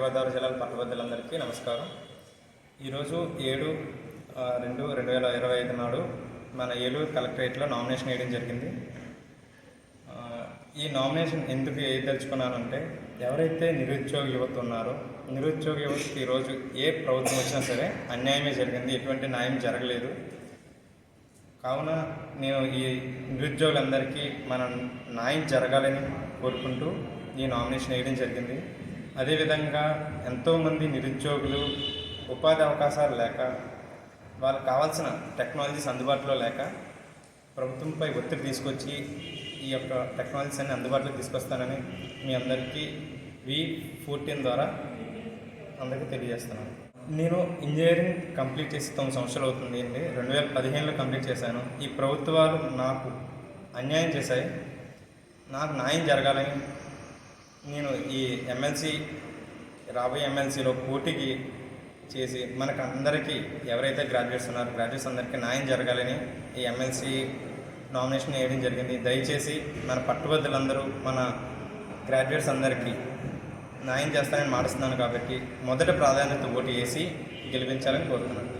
గోదావరి జిల్లాల పట్టభద్రులందరికీ నమస్కారం. ఈరోజు ఏడు రెండు రెండు వేల ఇరవై ఐదు నాడు మన ఏలూరు కలెక్టరేట్లో నామినేషన్ వేయడం జరిగింది. ఈ నామినేషన్ ఎందుకు వేయదలుచుకున్నానంటే ఎవరైతే నిరుద్యోగ యువత ఉన్నారో నిరుద్యోగ యువతకి ఈరోజు ఏ ప్రభుత్వం వచ్చినా సరే అన్యాయమే జరిగింది ఎటువంటి న్యాయం జరగలేదు. కావున నేను ఈ నిరుద్యోగులందరికీ మన న్యాయం జరగాలని కోరుకుంటూ ఈ నామినేషన్ వేయడం జరిగింది. అదేవిధంగా ఎంతోమంది నిరుద్యోగులు ఉపాధి అవకాశాలు లేక వాళ్ళకి కావాల్సిన టెక్నాలజీస్ అందుబాటులో లేక ప్రభుత్వంపై ఒత్తిడి తీసుకొచ్చి ఈ యొక్క టెక్నాలజీస్ అన్ని అందుబాటులోకి తీసుకొస్తానని మీ అందరికీ వి ఫోర్టీన్ ద్వారా అందరికీ తెలియజేస్తున్నాను. నేను ఇంజనీరింగ్ కంప్లీట్ చేసి తొమ్మిది సంవత్సరాలు అవుతుంది అండి. రెండు వేల పదిహేనులో కంప్లీట్ చేశాను. ఈ ప్రభుత్వాలు నాకు అన్యాయం చేశాయి. నాకు న్యాయం జరగాలని నేను ఈ ఎమ్మెల్సీ రాబోయే ఎమ్మెల్సీలో పోటీకి చేసి మనకు అందరికీ ఎవరైతే గ్రాడ్యుయేట్స్ ఉన్నారో గ్రాడ్యుయేట్స్ అందరికీ న్యాయం జరగాలని ఈ ఎమ్మెల్సీ నామినేషన్ వేయడం జరిగింది. దయచేసి మన పట్టుబద్దులందరూ మన గ్రాడ్యుయేట్స్ అందరికీ న్యాయం చేస్తానని మాటిస్తున్నాను కాబట్టి మొదటి ప్రాధాన్యత ఓటు వేసి గెలిపించాలని కోరుతున్నాను.